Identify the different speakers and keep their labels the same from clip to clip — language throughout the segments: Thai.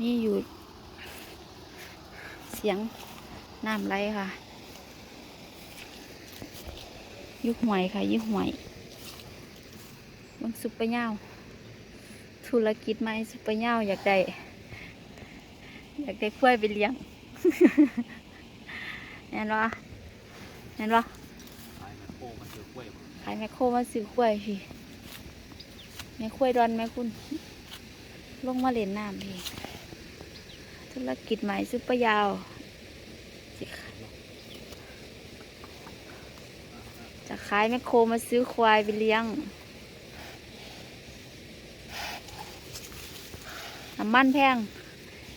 Speaker 1: นี่อยู่ เสียงน้ำไหลค่ะ ยุคหวยค่ะ ยุคหวยเบางซุปเปอร์เน่าธุรกิจไหมซุปเปอร์เน่าอยากได้ อยากได้กล้วยไปเลี้ยงเห็นปะเห็นปะ
Speaker 2: ขายแมคโครมาซื้อกล้วยบ่
Speaker 1: แมคโครมาซื้อกล้วยพี่แม่กล้วยดอนแม่คุณลงมาเล่นน้ำพี่ ธุรกิจใหม่ซุปเปอร์ยาวจะขายแมคโครมาซื้อควายไปเลี้ยง น้ำมันแพง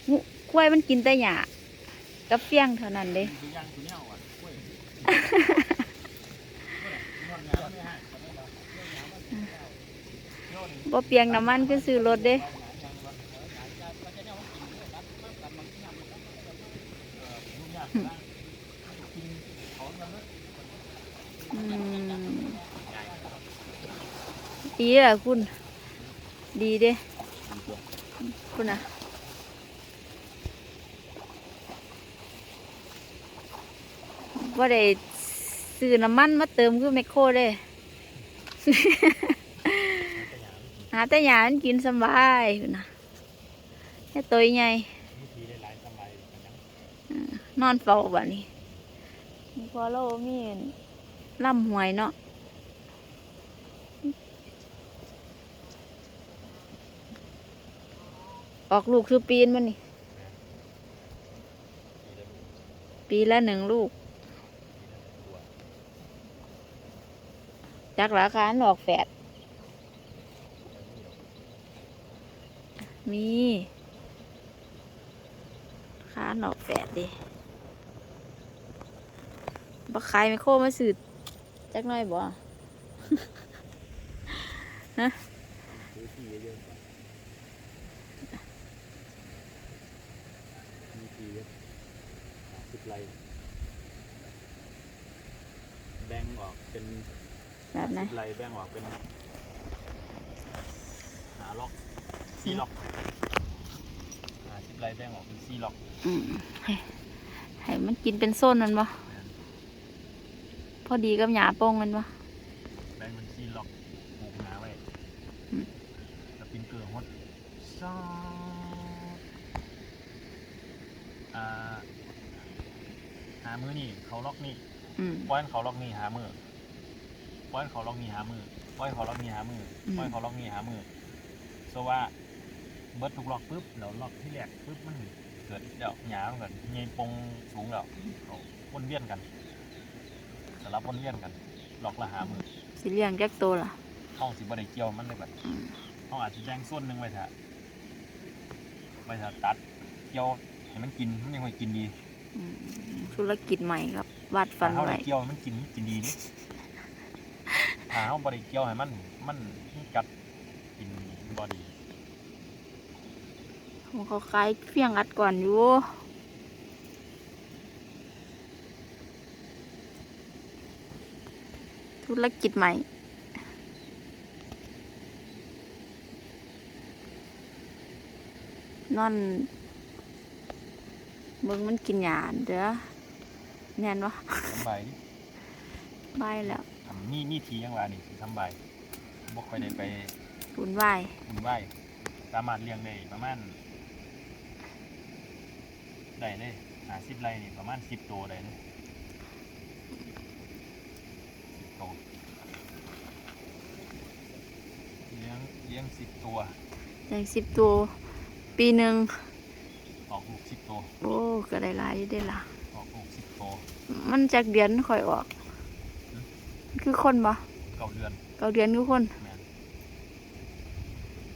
Speaker 1: งูควายมันกินแต่หญ้ากับเฟี้ยงเท่านั้นเด้
Speaker 2: กล้วย
Speaker 1: บ่เปียงน้ำมันก็ซื้อรถเด้ ดีอะคุณ ดีเด้คุณอะว่าได้ซื้อน้ำมันมาเติมคือแมคโครเด้ หาแต่หยามันกินสบายพุ่นะแค่ตัวใหญ่า
Speaker 2: ยนยัง
Speaker 1: นอนเฝ้าแบบนี้พอเรามีล่ำหวยเนาะ ออกลูกคือปีนมันนี่ ปีละหนึ่งลูก จากราคาหลอกแฝด มีค้าหนอกแฝดดิบักขายไมโครมาสืดจักน่อยบ่
Speaker 2: ซื้อที่เยอะๆก่อนมีที่ เยอะหาสิบไร่แบ่งออกเป็น
Speaker 1: แบบไหน
Speaker 2: สิบไร่แบ่งออกเป็นหาล็อกสี่ล็อกหาสิบไร่แบ่งออกเป็นสี่ล็อก
Speaker 1: อืมให้ให้มันกินเป็นโซนมันบ่พอดีกับหยาโป้งมันบ่
Speaker 2: แบ่งเป็นสี่ล็อกปลูกหนาไว้
Speaker 1: อืม
Speaker 2: สปริงเกอร์ฮดซอด อ่าหามือนี่เขาล็อกนี่
Speaker 1: อืม
Speaker 2: ปล่อยให้เขาล็อกนี่หามือปล่อยให้เขาล็อกนี่หามือปล่อยให้เขาล็อกนี่หามืออ
Speaker 1: ม
Speaker 2: ปล่อยให้เขาล็อกนี่หามือโซว่าเบิดทุกล็อกปุ๊บแล้วล็อกที่แรกปุ๊บมันเกิดเดี๋ยวหยามันเกิดเงยปงสูงแล้วเขาวนเวียนกันสลับวนเวียนกันล็อกละหามือ
Speaker 1: สิเลี้ยงจักตัวล่ะ
Speaker 2: ห้องสิบ่ได้เกี่ยวมันเลยแบบ
Speaker 1: อืม
Speaker 2: ห้องอาจจะแจ้งส่วนหนึ่งไว้เถอะไว้เถอะตัดเกี่ยว ให้มันกินมันยังไม่กินดี
Speaker 1: อืมธุรกิจใหม่ครับวาดฝัน
Speaker 2: ถ้าเขา
Speaker 1: ไว้
Speaker 2: ได้เกี่ยวให้มันกินกินดีนี่ถ้าเขาบ่ได้เกี่ยวให้มันมันมันกัดกินบอดี
Speaker 1: ผมเขาขายเฟี้ยงอัดก่อนอยู่ธุรกิจใหม่นอน เบิ่งมันกินหยาเด้อแน่นวะ
Speaker 2: สำบายดิ
Speaker 1: บายแล้ว
Speaker 2: ทำนี่นี่ทียังว่านี่สิสำบายบ่ค่อยได้ไป
Speaker 1: บุญไหวาย
Speaker 2: อุ่นไหวายสามารถเลี้ยงได้ประมาณได้เลยหาสิบไรนี่ประมาณสิบตัวได้เลยสิบตัวเลี้ยงเลี้ยงสิบตัว
Speaker 1: อย่างสิบตัว ปีหนึ่ง
Speaker 2: ออกลูกสิบตัว
Speaker 1: โอ้ก็ได้หลายอยู่ได้อล่ะ
Speaker 2: ออกลูกสิบตัว
Speaker 1: มันจากเดือนค่อยออก คือคนบ่
Speaker 2: เก้าเดือน
Speaker 1: เก้าเดือนคือคน
Speaker 2: แม่น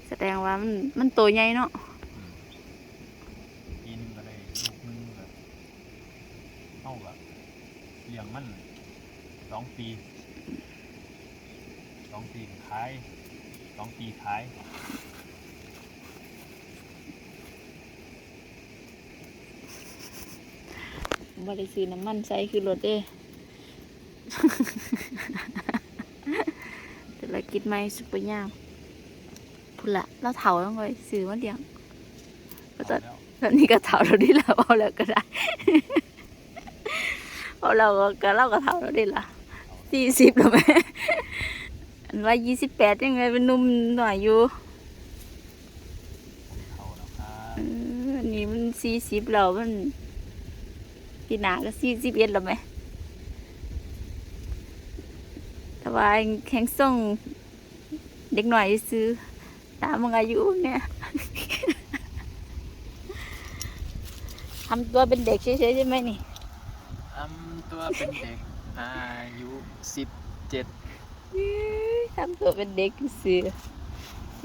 Speaker 1: แสดงว่ามันมันโตใหญ่เนาะ
Speaker 2: อืมปีหนึงก็ได้ลูกหนึงก็เท่ากับเลี้ยงมันสองปีสองปีขายสองปีขาย
Speaker 1: บ่ได้ซื้อน้ำมันใส่คือรถเด้ธุรกิจใหม่ซุปเปอร์ยามพุ่นละเราเฒ่าต้องไปซื้อมาเลี้ยงตอนตอนนี้ก็เท่าเราดีแล้วเอาแล้วก็ได้เอาเราก็ก็เราก็เท่าเราดีละสี่สิบแล้วไหมอันว่ายี่สิบแปดยังไงเป็นหนุ่มหน่อยอยู่
Speaker 2: เข้าแล้วครับ
Speaker 1: เอออันนี้มันสี่สิบแล้วมัน พี่นาก็สี่สิบเอ็ดแล้วไหมแต่ว่าแข็งส่งเด็กหน่อยซื้อตามมึงอายุเนี่ยทำตัวเป็นเด็กเฉยๆใช่ไหมนี่
Speaker 2: อำตัวเป็นเด็กอายุสิบเจ็ด
Speaker 1: ทำตัวเป็นเด็กซื้อ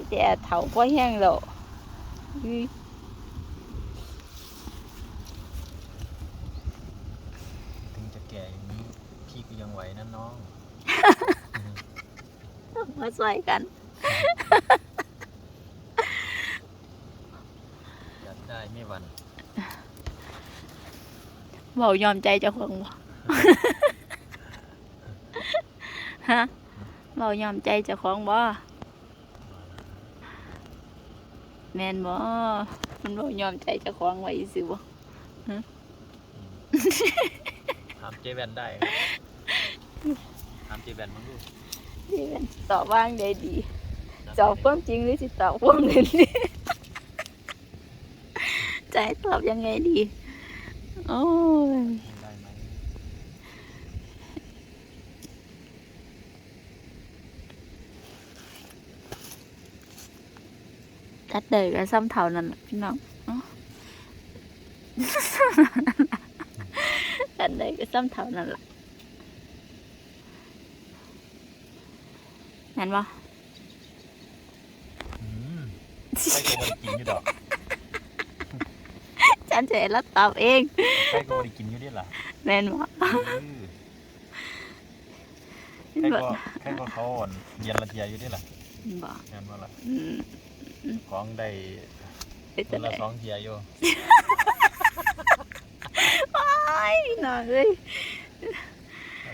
Speaker 1: แต่เถาพ่อแห้งแล้วอื้อ
Speaker 2: ถึงจะ แก่อย่างนี้พี่ก็ยังไหวนะน้อง
Speaker 1: มาใส่กัน
Speaker 2: อยากได้ไม่หวัน
Speaker 1: เบายอมใจเจ้าของบ่ฮะเบายอมใจเจ้าของบ่แม่นบ่มันเบายอมใจเจ้าของไว้ซื่อบ่
Speaker 2: ถามเจแวนได้ครับถามเจแวนมั้งดู
Speaker 1: ที่มันตอบว่างได้ดีตอบความจริงหรือสิตอบความเล่นดีใจตอบยังไงดี โอ้ย
Speaker 2: ได้ไหม
Speaker 1: ตัดเลยก็ซ้ำเท่านั้นล่ะพี่น้องเอ้าตัดเลย ก็ซ้ำเท่านั้นล่ะนั่นบ่
Speaker 2: อืมใครก็บ่ได้กินอยู่ดอก
Speaker 1: ฉันจะให้รับตอบเอง
Speaker 2: ใครก็บ่ได้กินอยู่ดิล่ะ
Speaker 1: แม่นบ่
Speaker 2: อือใครก็ใครก็เขาอ่อนเย็นละเทียอยู่ดิล่ะ
Speaker 1: บ่
Speaker 2: แม่นบ่ล่ะ
Speaker 1: อืม
Speaker 2: ของได้
Speaker 1: เป็น
Speaker 2: ค
Speaker 1: จั
Speaker 2: น
Speaker 1: ง
Speaker 2: ละ
Speaker 1: ได๋
Speaker 2: สองเทียอยู่
Speaker 1: ไอ้น้องเอ้ย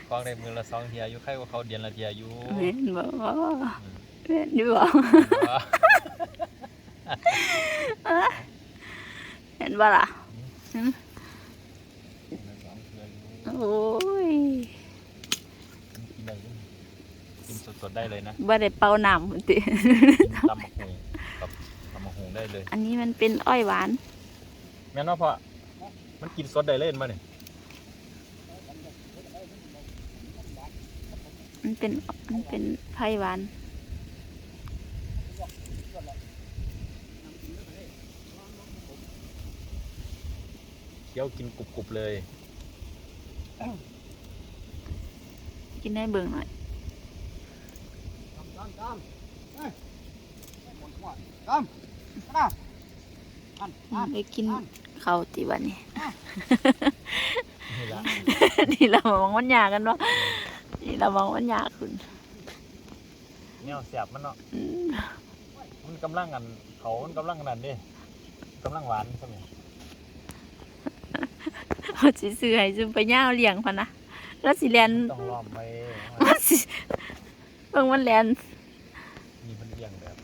Speaker 2: ของได้มือละสองเทียอยู่ใครก็เขาเดือนละเทียอยู่
Speaker 1: แม่นบ่
Speaker 2: อืม
Speaker 1: แม่นอยู่บ่
Speaker 2: ว่า
Speaker 1: เห็นบ่ล่ะ
Speaker 2: สองเทียอยู่
Speaker 1: โอ้ย
Speaker 2: กินได้อยู่กินสดๆได้เลยนะ
Speaker 1: บ่ได้เป่าน้ำพุ่นติ
Speaker 2: กินตำบักหุงกับตำบักหุงได้เลย
Speaker 1: อันนี้มันเป็นอ้อยหวาน
Speaker 2: แม่นว่าพ่อมันกินสดได้เล่นมาเนี่ย
Speaker 1: มันเป็นมันเป็นไผ่หวาน
Speaker 2: เคี้ยวกินกรุบๆเลย
Speaker 1: กินได้เบิ่งหน่อย
Speaker 3: ตามตามเฮ้ยหมดหัวตามมาอัน
Speaker 1: อื
Speaker 3: อั
Speaker 1: ม
Speaker 3: น
Speaker 1: ไปกินข้าวติวันนี้
Speaker 2: นี่ละ
Speaker 1: นี่เรามองมันยากกันวะนี่ เรามองมันยากคุณ
Speaker 2: แนวแสบมันเนาะ
Speaker 1: อืม
Speaker 2: มันกำลังกันเขามันกำลังกันนั่นเดิกำลังหวานใช่ไหม
Speaker 1: เอาสิซื้อให้ซุมไปย่าวเลี้ยงพะนะแล้วสิแลน
Speaker 2: ต้องล้อมไว้
Speaker 1: มันสิเบิ่งมันแลน
Speaker 2: มีมันเลี้ยงแบบ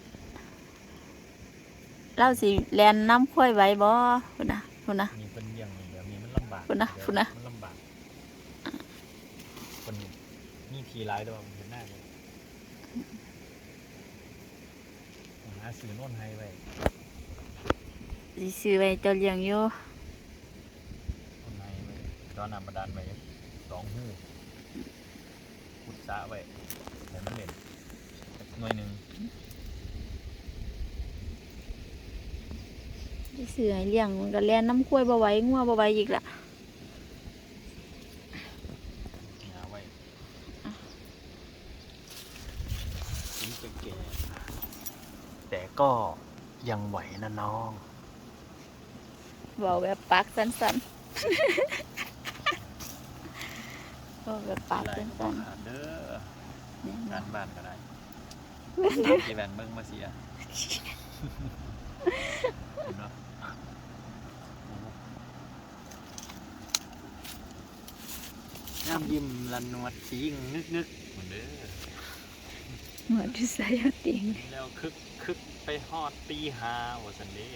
Speaker 1: เราสิแลนน้ำข้อยไว้บ่พุ่นนะพุ่นนะ
Speaker 2: มีเป็นเลี้ยงแบบนี้มันลำบาก
Speaker 1: ฝุ่นนะ
Speaker 2: แบบ
Speaker 1: ฝุ่นนะ
Speaker 2: มันลำบากคน นี่ทีร้ายด้วยมันเป็นหน้าเลยหาซื้อโน่นให้ไว้
Speaker 1: สิซื้อไว้เจ้าเลี้ยงอยู่
Speaker 2: โน่นให้ไว้ตอนน้ำบาดาลไว้สองหูขุดสระไว้แต่มันเล่นหน่วยหนึ่ง
Speaker 1: สิซื้อให้เลี้ยงมันก็แลนน้ำข้อยบ่ไหวงัวบ่ไหวอีกล่ะ
Speaker 2: หาไว้ถึงจะแก่แต่ก็ ยังไหวนะน้อง
Speaker 1: เว้าแบบปากสั้นๆเว้าแบบปากสั้น
Speaker 2: เด้อ
Speaker 1: ๆเนี่ย
Speaker 2: งานบ้านก็ได้กีแวนเบิ้งมาเสียเนาะน้ำยิ้มละนวดชิงนึกนึกเหมือนเด้อ
Speaker 1: เหมือนที่ใส่เอาติง
Speaker 2: แล้วคึกคึกไปฮอดตีหาว่าสันเด้